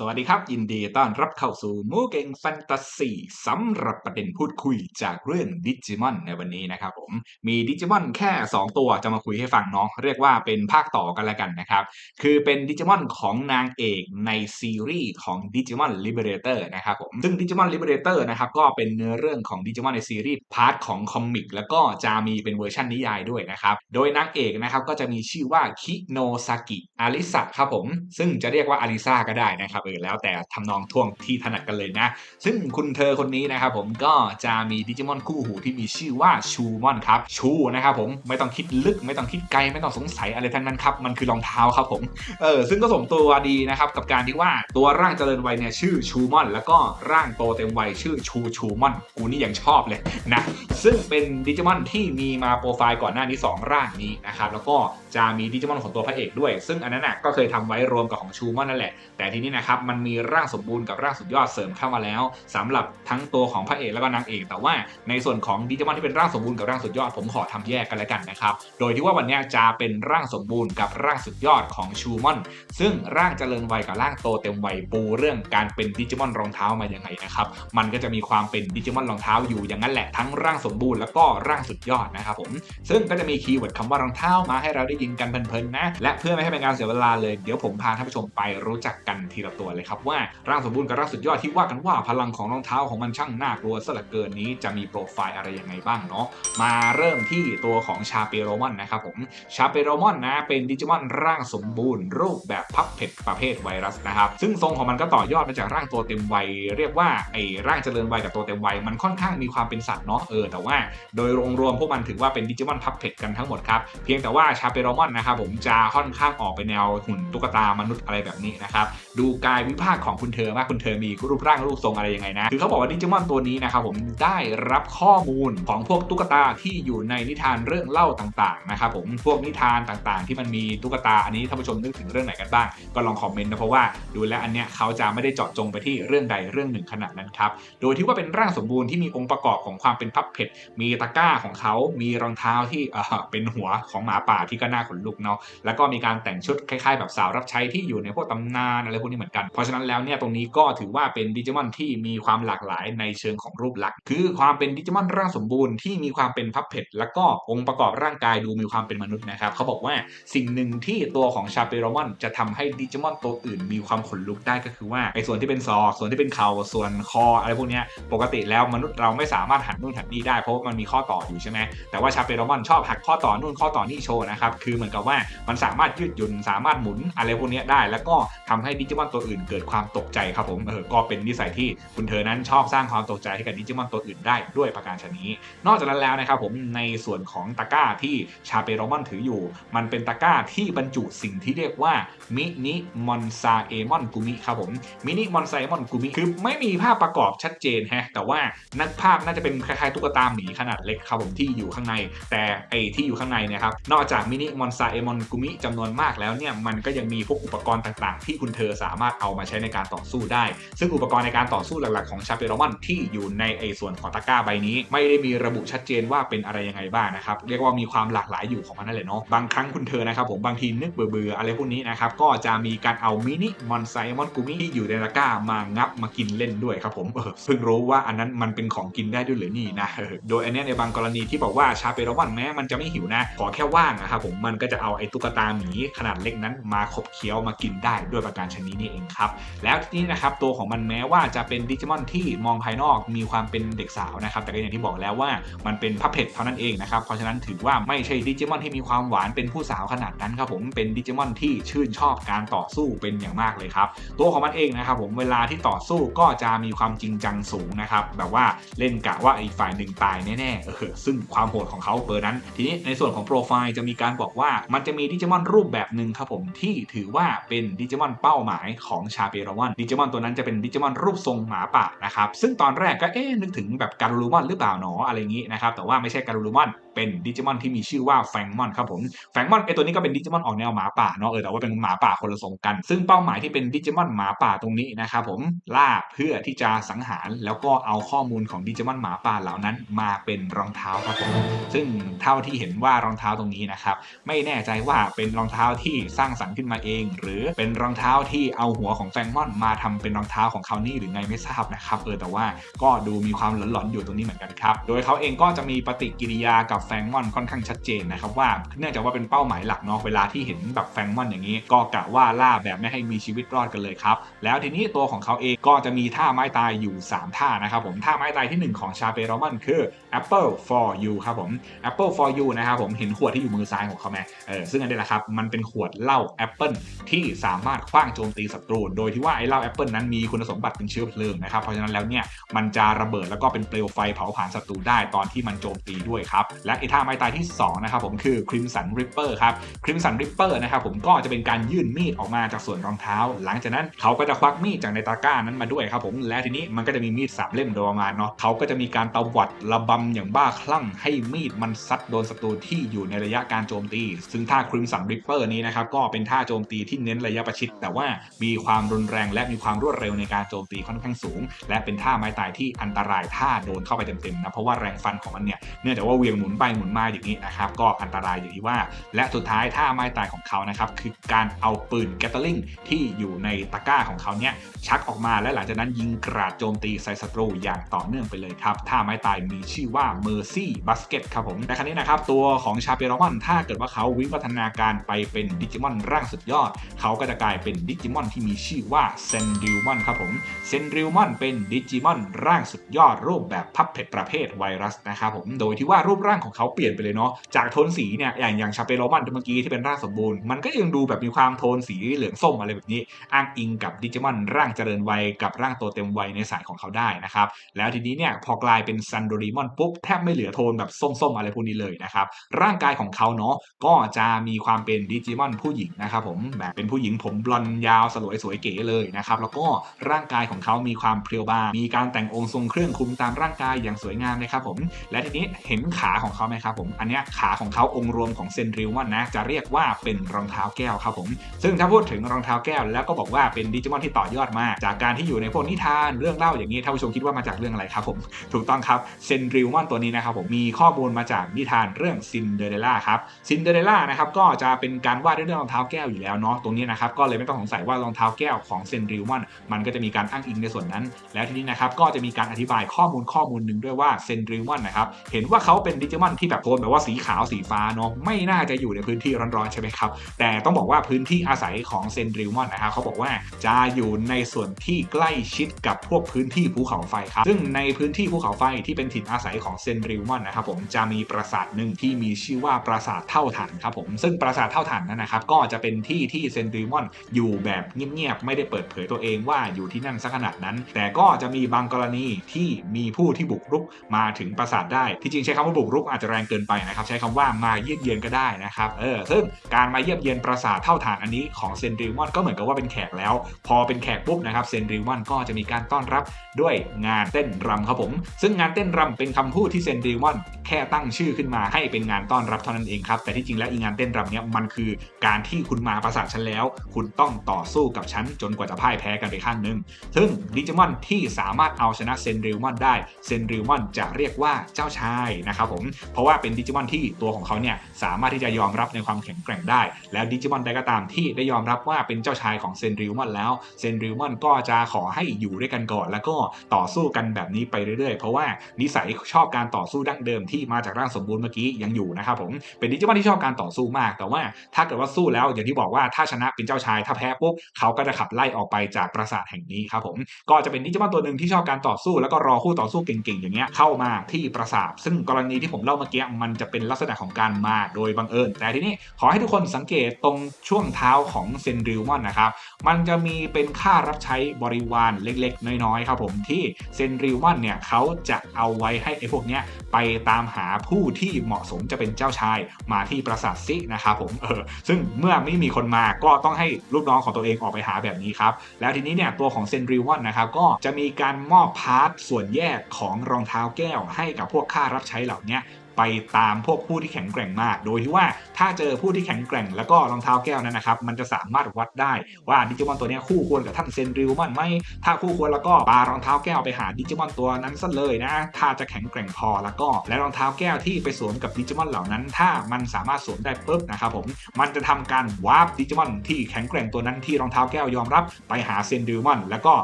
สวัสดีครับ ยินดีต้อนรับเข้าสู่มูเก่งแฟนตาซีสำหรับประเด็นพูดคุยจากเรื่องดิจิมอนในวันนี้นะครับผมมีดิจิมอนแค่ 2 ตัวจะมาคุยให้ฟังเนาะเรียกว่าเป็นภาคต่อกันแล้วกันนะครับ คือเป็นดิจิมอนของนางเอกในซีรีส์ของดิจิมอนลิเบเรเตอร์นะครับผมซึ่งดิจิมอนลิเบเรเตอร์นะครับก็เป็นเนื้อเรื่องของดิจิมอนในซีรีส์พาร์ทของคอมิกแล้วก็จะมีเป็นเวอร์ชันนิยายด้วยนะครับโดยนางเอกนะครับก็จะมีชื่อว่าคิโนซากิอาริสะครับผมซึ่งจะเรียกว่าอาริซาก็ได้นะครับออแล้วแต่ทำนองท่วงที่ถนัดกันเลยนะ ซึ่งคุณเธอคนนี้นะครับผมก็จะมีดิจิมอนคู่หูที่มีชื่อว่าชูมอนครับ ชูนะครับผมไม่ต้องคิดลึกไม่ต้องคิดไกลไม่ต้องสงสัยอะไรทั้งนั้นครับ มันคือรองเท้าครับผมเออซึ่งก็สมตัวดีนะครับกับการที่ว่าตัวร่างเจริญวัยเนี่ยชื่อชูมอน แล้วก็ร่างโตเต็มวัยชื่อชูชูมอนกูนี่ยังชอบเลยนะซึ่งเป็นดิจิมอนที่มีมาโปรไฟล์ก่อนหน้านี้ 2 ร่างนี้นะครับแล้วก็จะมีดิจิมอนของตัวพระเอกด้วย ซึ่งอันนั้นนะก็เคยทำไว้รวมกับของชูมอนนั่นแหละแต่ทีนี้นะครับมันมีร่างสมบูรณ์กับร่างสุดยอดเสริมเข้ามาแล้วสำหรับทั้งตัวของพระเอกแล้วก็นางเอก แต่ว่าในส่วนของดิจิมอนที่เป็นร่างสมบูรณ์กับร่างสุดยอดผมขอทำแยกกันแล้วกันนะครับโดยที่ว่าวันนี้จะเป็นร่างสมบูรณ์กับร่างสุดยอดของชูมอน ซึ่งร่างเจริญวัยกับร่างโตเต็มวัยปูเรื่องการเป็นดิจิมอนรองเท้ามาอย่างไงนะครับมันก็จะมีความเป็นดิจิมอนรองเท้าอยู่อย่างนั้นแหละทั้งร่างสมบูรณ์แล้วก็ร่างสุดยอดนะครับผมซึ่งก็จะมีคีย์เวิร์ดคำว่ารองเท้ามาให้เราได้ยินกันเพลินๆนะและเพื่อไม่ให้เป็นการเสียเวลาเลยเดี๋ยวผมพาท่านผู้ชมไปรู้จักกันทีละตัวเลยครับว่าร่างสมบูรณ์กับร่างสุดยอดที่ว่ากันว่าพลังของรองเท้าของมันช่างน่ากลัวซะเหลือเกินนี้จะมีโปรไฟล์อะไรยังไงบ้างเนาะมาเริ่มที่ตัวของชาเปโรมอนนะครับผมชาเปโรมอนนะเป็นดิจิมอนร่างสมบูรณ์ รูปแบบพับเผ็ดประเภทไวรัสนะครับซึ่งทรงของมันก็ต่อยอดมาจากร่างตัวเต็มวัยเรียกว่าไอ้ร่างเจริญวัยกับตัวเต็มวัยมันค่อนข้างมีความเป็นสัตว์เนาะเออแต่ว่าโดยรวมๆพวกมันถือว่าเป็นดิจิมอนพับเผ็ดกันทั้งหมดครับเพียงแต่ว่าชาเปโรมอนนะครับผมจะค่อนข้างออกไปแนวหุ่นตุ๊กตามนุษย์อะไรแบบนี้นะครับดูกายวิภาคของคุณเธอว่าคุณเธอมีรูปร่างรูปทรงอะไรยังไงนะคือเขาบอกว่าดิจิมอนตัวนี้นะครับผมได้รับข้อมูลของพวกตุ๊กตาที่อยู่ในนิทานเรื่องเล่าต่างๆนะครับผมพวกนิทานต่างๆ ที่มันมีตุ๊กตาอันนี้ท่านผู้ชมนึกถึงเรื่องไหนกันบ้าง ก็ลองคอมเมนต์นะเพราะว่าดูแล้วอันเนี้ยเขาจะไม่ได้เจาะจงไปที่เรื่องใดเรื่องหนึ่งขนาดนั้นครับโดยที่ว่าเป็นร่างสมบูรณ์ที่มีองค์ประกอบของความเป็นพับเผ็ดมีตะกร้าของเขา มีรองเท้าที่เออเป็นหัวของหมาป่าที่ก็น่าขนลุกเนาะแล้วก็มีการแต่งชุดคล้ายๆ แบบสาวรับใช้ที่อยู่ในพวกตำนานอะไรพวกนี้เหมือนกันเพราะฉะนั้นแล้วเนี่ยตรงนี้ก็ถือว่าเป็นดิจิมอนที่มีความหลากหลายในเชิงของรูปลักษณ์ คือความเป็นดิจิมอนร่างสมบูรณ์ที่มีความเป็นพับเผ็ดแล้วก็องค์ประกอบร่างกายดูมีความเป็นมนุษย์นะครับเขาบอกว่าสิ่งหนึ่งที่ตัวของชาเปโรมอนจะทำให้ดิจิมอนตัวอื่น มีความขนลุกได้ก็คือว่าไอ้ส่วนที่เป็นศอกส่วนที่เป็นเข่าส่วนคออะไรพวกนี้ปกติแล้วมนุษย์เราไม่สามารถหันนู่นหันนี่ได้เพราะว่ามันมีข้อต่ออยู่ใช่ไหมแต่ว่าชาเปโรมอนชอบหักข้อต่อนู่นข้อต่อนี่โชว์นะครับคือเหมือนกับว่ามันสามารถยืดหยุ่นสามารถหมุนอะไรพวกนี้ได้ แล้วก็ทำให้ดิจิมอนตัวอื่นเกิดความตกใจครับผมเออก็เป็นนิสัยที่คุณเธอนั้นชอบสร้างความตกใจให้กับดิจิมอนตัวอื่นได้ด้วยประการชนี้ นอกจากนั้นแล้วนะครับผมในส่วนของตะกร้าที่ชาเปโรมอนถืออยู่ มันเป็นตะกร้าที่บรรจุสิ่งที่เรียกว่ามินิมอนซาเอมอนกุมิครับผมมินิมอนซาเอมอนกุมิคือไม่มีภาพประกอบชัดเจนฮะแต่ว่านักภาพน่าจะเป็นคล้ายๆตุ๊กตาหมีขนาดเล็กครับผมที่อยู่ข้างใน แต่ไอที่อยู่ข้างในนี่ยครับนอกจากมินิมอนซาเอมอนกุมิจำนวนมากแล้วเนี่ยมันก็ยังมีพวกอุปกรณ์ต่างๆ ที่คุณเธอสามารถเอามาใช้ในการต่อสู้ได้ ซึ่งอุปกรณ์ในการต่อสู้หลักๆของชาเปโรมอนที่อยู่ในไอส่วนของตะกร้าใบนี้ ไม่ได้มีระบุชัดเจนว่าเป็นอะไรยังไงบ้างนะครับเรียกว่ามีความหลากหลายอยู่ของมันนั่นแหละเนาะบางครั้งคุณเธอนะครับผมบางทีนึกเบื่อๆอะไรพวกนี้นะครับก็จะมีการเอามินิมอนไซมอนกุมิที่อยู่ในตะกร้ามางับมากินเล่นด้วยครับผมเออเพิ่งรู้ว่าอันนั้นมันเป็นของกินได้ด้วยหรือนี่นะโดยอันนี้ในบางกรณีที่บอกว่าชาเปโรมอนแม้มันจะไม่หิวนะขอแค่ว่างนะครับผมมันก็จะเอาไอ้ตุ๊กตาหมีขนาดเล็กนั้นมาขบเคี้ยวมากินได้ด้วยประการชนิดนี้เองครับแล้วทีนี้นะครับตัวของมันแม้ว่าจะเป็นดิจิมอนที่มองภายนอกมีความเป็นเด็กสาวนะครับแต่ก็อย่างที่บอกแล้วว่ามันเป็นพับเผ็ดเท่านั้นเองนะครับเพราะฉะนั้นถือว่าไม่ใช่ดิจิมอนที่มีความหวานเป็นผู้สาวขนาดนั้นครับผมเป็นดิจิมอนที่ชื่นชอบการต่อสู้เป็นอย่างมากเลยครับตัวของมันเองนะครับผมเวลาที่ต่อสู้ก็จะมีความจริงจังสูงนะครับแบบว่าเล่นกะว่าอีกฝ่ายหนึ่งตายแน่ๆเออซึ่งความโหดของเขาเบอร์นั้น ทีนี้ในส่วนของโปรไฟล์จะมีการบอกว่ามันจะมีดิจิมอนรูปแบบหนึ่งครับผมที่ถือว่าเป็นดิจิมอนเป้าหมายของชาเปโรมอนดิจิมอนตัวนั้นจะเป็นดิจิมอนรูปทรงหมาป่านะครับซึ่งตอนแรกก็เอ๊นึกถึงแบบการูลูมอนหรือเปล่าหนออะไรอย่างนี้นะครับแต่ว่าไม่ใช่การูลูมอน เป็นดิจิมอนที่มีชื่อว่าแฟงมอนครับผมแฟงมอนไอตัวนี้ก็เป็นดิจิมอนออกแนวหมาป่าเนาะเออแต่ว่าเป็นหมาป่าคนละทรงกัน ซึ่งเป้าหมายที่เป็นดิจิมอนหมาป่าตรงนี้นะครับผมล่าเพื่อที่จะสังหารแล้วก็เอาข้อมูลของดิจิมอนหมาป่าเหล่านั้น มาเป็นรองเท้าครับผมซึ่งเท่าที่เห็นว่ารองเท้าตรงนี้นะครับไม่แน่ใจว่าเป็นรองเท้าที่สร้างสรรค์ขึ้นมาเอง หรือเป็นรองเท้าที่เอาหัวของแฟงมอนมาทำเป็นรองเท้าของเขานี่หรือไงไม่ทราบนะครับเออแต่ว่าก็ดูมีความหลอนๆอยู่ตรงนี้เหมือนกันครับโดยเขาเองก็จะมีปฏิกิริยากับแฟงมอนค่อนข้างชัดเจนนะครับว่าเนื่องจากว่าเป็นเป้าหมายหลักเนาะเวลาที่เห็นแบบแฟงมอนอย่างนี้ ก็กะว่าล่าแบบไม่ให้มีชีวิตรอดกันเลยครับแล้วทีนี้ตัวของเขาเองก็จะมีท่าไม้ตายอยู่ 3 ท่านะครับผมท่าไม้ตายที่ 1 ของชาเปโรมันคือ Apple for you ครับผม Apple for you นะครับผมเห็นขวดที่อยู่มือซ้ายของเขาไหมเออซึ่งอันนี้แหละครับมันเป็นขวดเหล้าแอปเปิลที่สามารถคว้างโจมตีศัตรู โดยที่ว่าไอ้เหล้าแอปเปิลนั้นมีคุณสมบัติเป็นเชื้อเพลิงนะครับเพราะฉะนั้นแล้วเนี่ยมันจะระเบิดแล้วก็เป็นเปลวไฟเผาผลาญศัตรูได้ตอนที่มันโจมตีด้วยครับและไอท่าไม้ตายที่ 2 นะครับผมคือ Crimson Ripper ครับ Crimson Ripper นะครับผมก็จะเป็นการยื่นมีดออกมาจากส่วนรองเท้า หลังจากนั้นเขาก็จะควักมีดจากในตะกร้านั้นมาด้วยครับผมและทีนี้มันก็จะมีมีดสามเล่มโดยประมาณเนาะเขาก็จะมีการตวัดระบำอย่างบ้าคลั่งให้มีดมันซัดโดนศัตรูที่อยู่ในระยะการโจมตี ซึ่งท่า Crimson Ripper นี้นะครับก็เป็นท่าโจมตีที่เน้นระยะประชิด แต่ว่ามีความรุนแรงและมีความรวดเร็วในการโจมตีค่อนข้างสูง และเป็นท่าไม้ตายที่อันตรายถ้าโดนเข้าไปเต็มๆนะเพราะว่าแรงฟันของมันเนี่ยเนื่องจากว่าเวียงหมุนไปไปหมุนมาอย่างนี้นะครับก็อันตรายอย่างที่ว่า และสุดท้ายท่าไม้ตายของเขานะครับคือการเอาปืนแกตเตอร์ลิงที่อยู่ในตะกร้าของเขาเนี่ยชักออกมาและหลังจากนั้นยิงกราดโจมตีใส่ศัตรูอย่างต่อเนื่องไปเลยครับท่าไม้ตายมีชื่อว่า Mercy Basket ครับผมในครั้นี้นะครับตัวของชาเปโรมอนถ้าเกิดว่าเขาวิวัฒนาการไปเป็นดิจิมอนร่างสุดยอด เขาก็จะกลายเป็นดิจิมอนที่มีชื่อว่าเซนดิวมอนครับผมเซนดิวมอนเป็นดิจิมอนร่างสุดยอดรูปแบบพับเพจประเภทไวรัสนะครับผมโดยที่ว่ารูปร่างของเขาเปลี่ยนไปเลยเนาะจากโทนสีเนี่ยอย่างอย่างชาเปโรมอนเมื่อกี้ที่เป็นร่างสมบูรณ์มันก็ยังดูแบบมีความโทนสีเหลืองส้มอะไรแบบนี้ อ้างอิงกับดิจิมอนร่างเจริญวัยกับร่างตัวเต็มวัยในสายของเขาได้นะครับแล้วทีนี้เนี่ยพอกลายเป็นซันโดริมอนปุ๊บแทบไม่เหลือโทนแบบส้มๆอะไรพวกนี้เลยนะครับร่างกายของเขาเนาะก็จะมีความเป็นดิจิมอนผู้หญิงนะครับผมแบบเป็นผู้หญิงผมบลอนยาวสลวยสวยเก๋เลยนะครับแล้วก็ร่างกายของเขามีความเพรียวบางมีการแต่งองค์ทรงเครื่องคุมตามร่างกายอย่างสวยงามนะครับผมและทีนี้เห็นขาของเขาไหมครับผมอันนี้ขาของเขาองค์รวมของเซนริวมอนนะจะเรียกว่าเป็นรองเท้าแก้วครับผมซึ่งถ้าพูดถึงรองเท้าแก้ว แล้วก็บอกว่าเป็นดิจิมอนที่ต่อยอดมา จากการที่อยู่ในพวกนิทานเรื่องเล่าอย่างนี้ท่านผู้ชมคิดว่ามาจากเรื่องอะไรครับผมถูกต้องครับเซนริวมอนตัวนี้นะครับผมมีข้อมูลมาจากนิทานเรื่องซินเดอเรลล่าครับซินเดอเรลล่านะครับก็จะเป็นการวาดด้วยเรื่องรองเท้าแก้วอยู่แล้วเนาะตรงนี้นะครับก็เลยไม่ต้องสงสัยว่ารองเท้าแก้วของเซนริวมอนมันก็จะมีการอ้างอิงในส่วนนั้น แล้วทีนี้นะครับก็จะมีการอธิบายข้อมูลข้อมูลหนึ่งด้วยว่าเซนริวมอนนะครับเห็นว่าเขาเป็นดิจิมอนที่แบบโทนแบบว่าสีขาวสีฟ้าเนาะไม่น่าจะอยู่ในพื้นที่ร้อนๆใช่ไหมครับ แต่ต้องบอกว่าพื้นที่อาศัยของเซนริวมอนนะครับเขาบอกว่าจะอยู่ในส่วนที่ใกล้ชิดกับพวกพื้นที่ภูเขาไฟครับ ซึ่งในพื้นที่ภูเขาไฟที่เป็นถิ่นอาศัยของเซนริวมอนนะครับผมจะมีปราสาทหนึ่งที่มีชื่อว่าปราสาทเท่าฐานครับผมซึ่งปราสาทเท่าฐานนั้นนะครับก็จะเป็นที่ที่เซนริวมอนอยู่แบบเงียบๆไม่ได้เปิดเผยตัวเองว่าอยู่ที่นั่นสักขนาดนั้น แต่ก็จะมีบางกรณีที่มีผู้ที่บุกรุกมาถึงปราสาทได้ ที่จริงใช้คำว่าบุกรุกอาจจะแรงเกินไปนะครับใช้คำว่ามาเยี่ยมเยือนก็ได้นะครับเออซึ่งการมาเยี่ยมเยือนปราสาทเท่าฐานอันนี้ของเซนริวมอนก็เหมือนกับว่าเป็นแขกแล้ว พอเป็นแขกปุ๊บนะครับเซนริวมอนก็จะมีการต้อนรับด้วยงานเต้นรำครับผม ซึ่งงานเต้นรำเป็นคำพูดที่เซนริวมอนแค่ตั้งชื่อขึ้นมาให้เป็นงานต้อนรับเท่านั้นเองครับแต่ที่จริงแล้วอีงานเต้นรำเนี้ยมันคือการที่คุณมาปราสาทฉันแล้ว คุณต้องต่อสู้กับฉันจนกว่าจะพ่ายแพ้กันไปข้างหนึ่งซึ่งดิจิมอนที่สามารถเอาชนะเซนริวมอนได้เซนริวมอนจะเรียกว่าเจ้าชายนะครับผมเพราะว่าเป็นดิจิมอนที่ตัวของเขาเนี่ยสามารถที่จะยอมรับในความแข็งแกร่งได้ แล้วดิจิมอนใดก็ตามที่ได้ยอมรับว่าเป็นเจ้าชายของเซนริวมอนแล้วเซนริวมอนก็จะขอให้อยู่ด้วยกันก่อน แล้วก็ต่อสู้กันแบบนี้ไปเรื่อยๆ เพราะว่านิสัยชอบการต่อสู้ดั้งเดิมทที่มาจากร่างสมบูรณ์เมื่อกี้ยังอยู่นะครับผมเป็นดิจิมอนที่ชอบการต่อสู้มาก แต่ว่าถ้าเกิดว่าสู้แล้วอย่างที่บอกว่าถ้าชนะเป็นเจ้าชาย ถ้าแพ้ปุ๊บเขาก็จะขับไล่ออกไปจากปราสาทแห่งนี้ครับผมก็จะเป็นดิจิมอนตัวหนึ่งที่ชอบการต่อสู้ แล้วก็รอคู่ต่อสู้เก่งๆอย่างเงี้ยเข้ามาที่ปราสาทซึ่งกรณีที่ผมเล่าเมื่อกี้มันจะเป็นลักษณะของการมาโดยบังเอิญ แต่ทีนี้ขอให้ทุกคนสังเกตตรงช่วงเท้าของเซนริวมอนนะครับมันจะมีเป็นค่ารับใช้บริวารเล็กๆ น้อยๆครับผมที่เซนริวมอนเนี่ยเขาจะเอาไว้ให้ไอ้พวกเนี้ยไปตามหาผู้ที่เหมาะสมจะเป็นเจ้าชายมาที่ปราสาทซินะครับผมเออซึ่งเมื่อไม่มีคนมาก็ต้องให้ลูกน้องของตัวเองออกไปหาแบบนี้ครับ แล้วทีนี้เนี่ยตัวของเซนริวอนนะครับก็จะมีการมอบพาร์ทส่วนแยกของรองเท้าแก้วให้กับพวกข้ารับใช้เหล่านี้ ไปตามพวกผู้ที่แข็งแกร่งมาก โดยที่ว่าถ้าเจอผู้ที่แข็งแกร่งแล้วก็รองเท้าแก้วนั้นนะครับ มันจะสามารถวัดได้ว่าดิจิมอนตัวนี้คู่ควรกับท่านเซนริวมันไหมถ้าคู่ควรแล้วก็ปารองเท้าแก้วไปหาดิจิมอนตัวนั้นซะเลยนะ ถ้าจะแข็งแกร่งพอแล้วก็และรองเท้าแก้วที่ไปสวมกับดิจิมอนเหล่านั้น ถ้ามันสามารถสวมได้ปุ๊บนะครับผมมันจะทำการวาร์ปดิจิมอนที่แข็งแกร่งตัวนั้นที่รองเท้าแก้วยอมรับไปหาเซนริวมันแล้วก็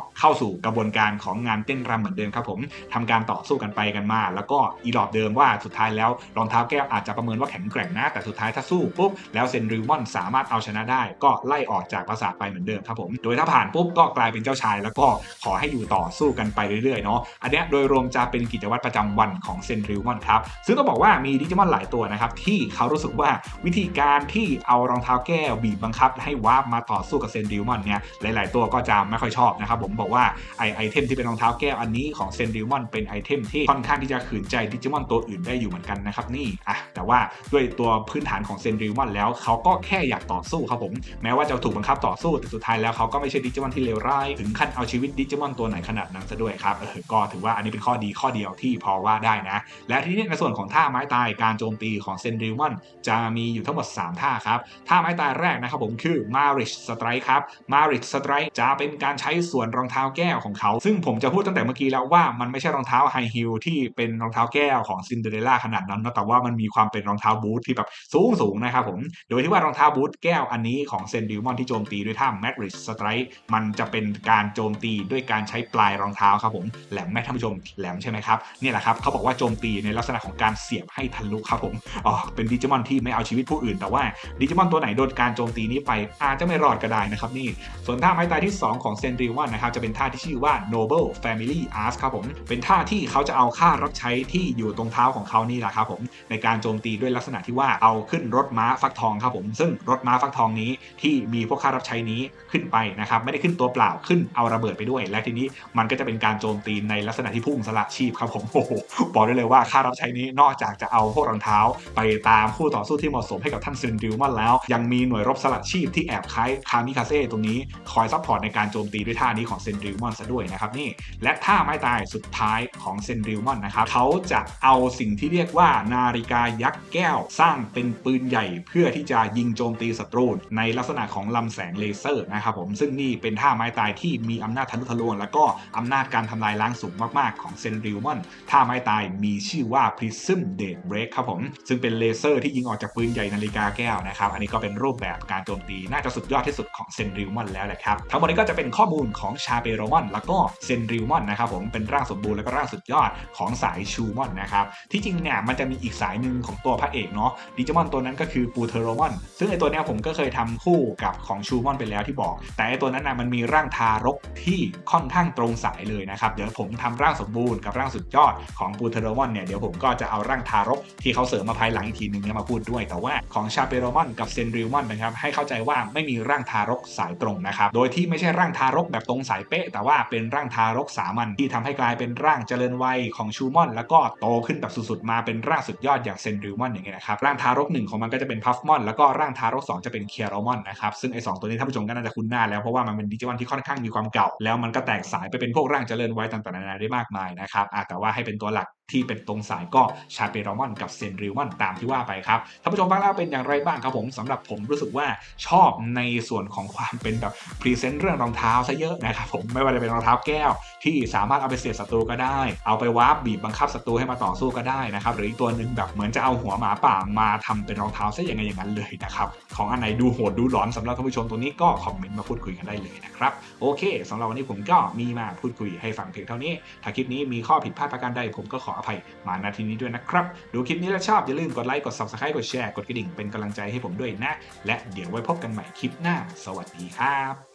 เข้าสู่กระบวนการของงานเต้นรำเหมือนเดิมครับผมทำการต่อสู้กันไปกันมา แล้วก็อีหลอบเดิมว่าสุดท้ายแล้วรองเท้าแก้วอาจจะประเมินว่าแข็งแกร่งนะ แต่สุดท้ายถ้าสู้ปุ๊บแล้วเซนริวมอนสามารถเอาชนะได้ ก็ไล่ออกจากปราสาทไปเหมือนเดิมครับผม โดยถ้าผ่านปุ๊บก็กลายเป็นเจ้าชาย แล้วก็ขอให้อยู่ต่อสู้กันไปเรื่อยๆเนาะอันนี้โดยรวมจะเป็นกิจวัตรประจำวันของเซนริวมอนครับซึ่งต้องบอกว่ามีดิจิมอนหลายตัวนะครับที่เขารู้สึกว่าวิธีการที่เอารองเท้าแก้วบีบบังคับ ให้วาร์ปมาต่อสู้กับเซนริวมอนเนี่ยหลาย ๆ ตัวก็จะไม่ค่อยชอบนะครับผมบอกว่าไอไอเทมที่เป็นรองเท้าแก้วอันนี้ของเซนริวมอนเป็นไอเทมที่ค่อนข้างที่จะขืนใจดิจิมอนตัวอื่นได้อยู่เหมือนกันนะครับนี่อะแต่ว่าด้วยตัวพื้นฐานของเซนริวมอนแล้วเขาก็แค่อยากต่อสู้ครับผม แม้ว่าจะถูกบังคับต่อสู้แต่สุดท้ายแล้วเขาก็ไม่ใช่ดิจิมอนที่เลวร้ายถึงขั้นเอาชีวิตดิจิมอนตัวไหนขนาดนั้นซะด้วยครับเออก็ถือว่าอันนี้เป็นข้อดีข้อเดียวที่พอว่าได้นะ และทีนี้ในส่วนของท่าไม้ตายการโจมตีของเซนริวมอนจะมีอยู่ทั้งหมด 3 ท่าครับท่าไม้ตายแรกนะครับผมคือ Marish Strike ครับ Marish Strike จะเป็นการใช้ส่วนรองเท้าแก้วของเขา ซึ่งผมจะพูดตั้งแต่เมื่อกี้แล้วว่ามันไม่ใช่รองเท้าไฮฮิลที่เป็นรองเท้าแก้วของซินเดอเรลล่าขนาดนั้นนะแต่ว่ามันมีความเป็นรองเท้าบูทที่แบบสูงสูงนะครับผม โดยที่ว่ารองเท้าบูทแก้วอันนี้ของเซนดิวมอนที่โจมตีด้วยท่า Madrid Strike มันจะเป็นการโจมตีด้วยการใช้ปลายรองเท้าครับผมแหลมแม่ท่านผู้ชมแหลมใช่ไหมครับนี่แหละครับเขาบอกว่าโจมตีในลักษณะของการเสียบให้ทะลุครับผมอ๋อเป็นดิจิมอนที่ไม่เอาชีวิตผู้อื่น แต่ว่าดิจิมอนตัวไหนโดนการโจมตีนี้ไปอาจจะไม่รอดก็ได้นะครับนี่ส่วนท่าไม้ตายที่ 2 ของเซนดิวมอนนะครับจะเป็นท่าที่ชื่อว่า Noble Family Arts ครับผมเป็นท่าที่เขาจะเอาค่ารับใช้ที่อยู่ตรงเท้าของเขานี่แหละครับผมในการโจมตีด้วยลักษณะที่ว่าเอาขึ้นรถม้าฟักทองครับผมซึ่งรถม้าฟักทองนี้ที่มีพวกค่ารับใช้นี้ขึ้นไปนะครับไม่ได้ขึ้นตัวเปล่าขึ้นเอาระเบิดไปด้วย และทีนี้มันก็จะเป็นการโจมตีในลักษณะที่พุ่งสละชีพครับผมโอ้โหบอกได้เลยว่าค่ารับใช้นี้นอกจากจะเอาพวกรองเท้า ไปตามคู่ต่อสู้ที่เหมาะสมให้กับท่านเซนดิวมันแล้ว ยังมีหน่วยรบสลัดชีพที่แอบคล้ายคามิคาเซ่ตรงนี้คอยซัพพอร์ตในการโจมตีด้วยท่านี้ของเซนดิวมอนซะด้วยนะครับนี่และท่าไม้ตายสุดท้ายของเซนดิวมอนนะครับเขาจะเอาสิ่งที่เรียกว่า่านาฬิกายักษ์แก้ว สร้างเป็นปืนใหญ่เพื่อที่จะยิงโจมตีศัตรูในลักษณะของลำแสงเลเซอร์นะครับผมซึ่งนี่เป็นท่าไม้ตายที่มีอำนาจทะลุทะลวง แล้วก็อำนาจการทำลายล้างสูงมากๆ ของเซนริวมอนท่าไม้ตายมีชื่อว่า Prism Date Break ครับผม ซึ่งเป็นเลเซอร์ที่ยิงออกจากปืนใหญ่นาฬิกาแก้วนะครับ อันนี้ก็เป็นรูปแบบการโจมตี น่าจะสุดยอดที่สุดของเซนริวมอนแล้วแหละครับ ทั้งหมดนี้ก็จะเป็นข้อมูลของชาเปโรมอน แล้วก็เซนริวมอนนะครับผมเป็นร่างสมบูรณ์แล้วก็ร่างสุดยอดของสายชูมอนนะครับที่จริงเนี่ยมันจะมีอีกสายหนึ่งของตัวพระเอกเนาะดิจิมอนตัวนั้นก็คือปูเทโรมอนซึ่งไอตัวเนี้ยผมก็เคยทำคู่กับของชูมอนไปแล้วที่บอก แต่ไอตัวนั้นนะมันมีร่างทารกที่ค่อนข้างตรงสายเลยนะครับเดี๋ยวผมทำร่างสมบูรณ์กับร่างสุดยอดของปูเทโรมอนเนี่ยเดี๋ยวผมก็จะเอาร่างทารกที่เขาเสริมมาภายหลังอีกทีหนึงเนี่ยมาพูดด้วย แต่ว่าของชาเปโรมอนกับเซนริมอนนะครับให้เข้าใจว่าไม่มีร่างทารกสายตรงนะครับโดยที่ไม่ใช่ร่างทารกแบบตรงสายเป๊ะ แต่ว่าเป็นร่างทารกสามัญที่ทำให้กลายเป็นร่างเจริญวัยของชูมอน แล้วก็โตขึ้นแบบสุดๆมาเป็นร่างสุดยอดอย่างเซนริวมอนอย่างเงี้ยนะครับร่างทารกหนึ่งของมันก็จะเป็นพัฟมอนแล้วก็ร่างทารกสองจะเป็นเคียโรมอนนะครับซึ่งไอ้สองตัวนี้ท่านผู้ชมก็น่าจะคุ้นหน้าแล้วเพราะว่ามันเป็นดิจิมอนที่ค่อนข้างมีความเก่า แล้วมันก็แตกสายไปเป็นพวกร่างเจริญไว้ต่างๆนานาได้มากมายนะครับแต่ว่าให้เป็นตัวหลัก ที่เป็นตรงสายก็ชาเปโรมอนกับเซนริวมอนตามที่ว่าไปครับท่านผู้ชมฟังแล้วเป็นอย่างไรบ้างครับผมสำหรับผมรู้สึกว่าชอบในส่วนของความเป็นแบบพรีเซนต์เรื่องรองเท้าซะเยอะนะครับผมไม่ว่าจะเป็นรองเท้าแก้ว ที่สามารถเอาไปเสียบศัตรูก็ได้ เอาไปวาร์ปบีบบังคับศัตรูให้มาต่อสู้ก็ได้นะครับหรืออีกตัวหนึ่งแบบเหมือนจะเอาหัวหมาป่ามาทำเป็นรองเท้าซะอย่างไงอย่างนั้นเลยนะครับของอันไหนดูโหดดูหลอนสำหรับท่านผู้ชมตัวนี้ก็คอมเมนต์มาพูดคุยกันได้เลยนะครับโอเคสำหรับวันนี้ผมก็มีมาพูดคุยให้ฟังเพียงเท่านี้ ถ้าคลิปนี้มีข้อผิดพลาดประการใดผมก็ขออภัยมาณทีนี้ด้วยนะครับ ดูคลิปนี้แล้วชอบอย่าลืมกดไลค์กด subscribe กดแชร์กดกระดิ่งเป็นกำลังใจให้ผมด้วยนะ และเดี๋ยวไว้พบกันใหม่คลิปหน้า สวัสดีครับ